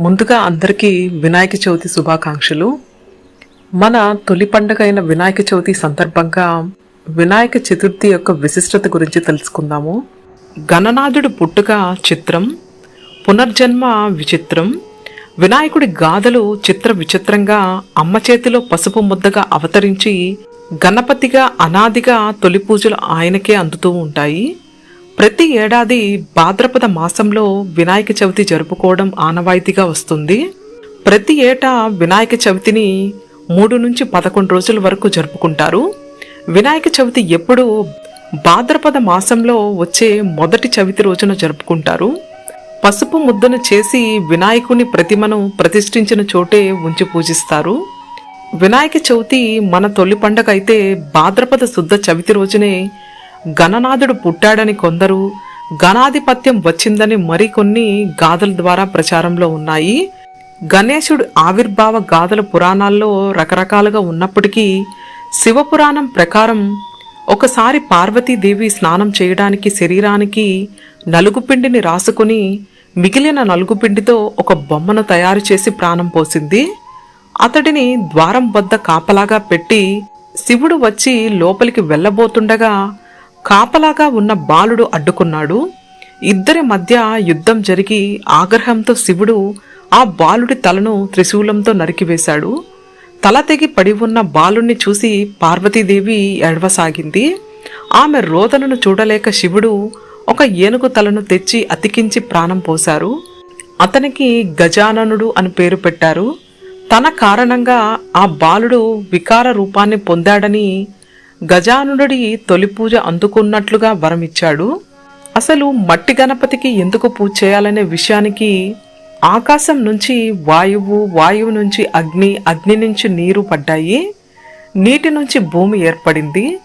ముందుగా అందరికీ వినాయక చవితి శుభాకాంక్షలు. మన తొలి పండుగ అయిన వినాయక చవితి సందర్భంగా వినాయక చతుర్థి యొక్క విశిష్టత గురించి తెలుసుకుందాము. గణనాథుడు పుట్టుక చిత్రం పునర్జన్మ విచిత్రం వినాయకుడి గాథలు చిత్ర విచిత్రంగా అమ్మ చేతిలో పసుపు ముద్దగా అవతరించి గణపతిగా అనాదిగా తొలి పూజలు ఆయనకే అందుతూ ఉంటాయి. ప్రతి ఏడాది భాద్రపద మాసంలో వినాయక చవితి జరుపుకోవడం ఆనవాయితీగా వస్తుంది. ప్రతి ఏటా వినాయక చవితిని మూడు నుంచి పదకొండు రోజుల వరకు జరుపుకుంటారు. వినాయక చవితి ఎప్పుడు భాద్రపద మాసంలో వచ్చే మొదటి చవితి రోజున జరుపుకుంటారు. పసుపు ముద్దను చేసి వినాయకుని ప్రతిమను ప్రతిష్ఠించిన చోటే ఉంచి పూజిస్తారు. వినాయక చవితి మన తొలి పండగ అయితే భాద్రపద శుద్ధ చవితి రోజునే గణనాథుడు పుట్టాడని కొందరు గణాధిపత్యం వచ్చిందని మరికొన్ని గాథల ద్వారా ప్రచారంలో ఉన్నాయి. గణేశుడు ఆవిర్భావ గాథల పురాణాల్లో రకరకాలుగా ఉన్నప్పటికీ శివపురాణం ప్రకారం ఒకసారి పార్వతీదేవి స్నానం చేయడానికి శరీరానికి నలుగుపిండిని రాసుకుని మిగిలిన నలుగుపిండితో ఒక బొమ్మను తయారు చేసి ప్రాణం పోసింది. అతడిని ద్వారం వద్ద కాపలాగా పెట్టి శివుడు వచ్చి లోపలికి వెళ్ళబోతుండగా కాపలాగా ఉన్న బాలుడు అడ్డుకున్నాడు. ఇద్దరి మధ్య యుద్ధం జరిగి ఆగ్రహంతో శివుడు ఆ బాలుడి తలను త్రిశూలంతో నరికివేశాడు. తల తెగి పడి ఉన్న బాలుణ్ణి చూసి పార్వతీదేవి ఎడవసాగింది ఆమె రోదనను చూడలేక శివుడు ఒక ఏనుగు తలను తెచ్చి అతికించి ప్రాణం పోశారు. అతనికి గజాననుడు అని పేరు పెట్టారు. తన కారణంగా ఆ బాలుడు వికార రూపాన్ని పొందాడని గజానుడి తొలి పూజ అందుకున్నట్లుగా వరమిచ్చాడు. అసలు మట్టి గణపతికి ఎందుకు పూజ చేయాలనే విషయానికి ఆకాశం నుంచి వాయువు వాయువు నుంచి అగ్ని అగ్ని నుంచి నీరు పడ్డాయి. నీటి నుంచి భూమి ఏర్పడింది.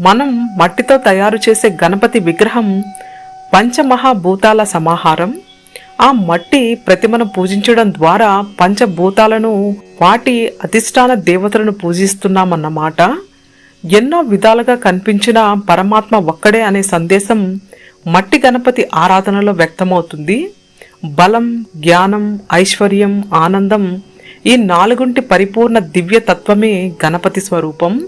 మనం మట్టితో తయారు చేసే గణపతి విగ్రహం పంచమహాభూతాల సమాహారం. ఆ మట్టి ప్రతిమను పూజించడం ద్వారా పంచభూతాలను వాటి అధిష్టాన దేవతలను పూజిస్తున్నామన్నమాట. ఎన్నో విధాలుగా కనిపించిన పరమాత్మ ఒక్కడే అనే సందేశం మట్టి గణపతి ఆరాధనలో వ్యక్తమవుతుంది. బలం జ్ఞానం ఐశ్వర్యం ఆనందం ఈ నాలుగుంటి పరిపూర్ణ దివ్య తత్వమే గణపతి స్వరూపం.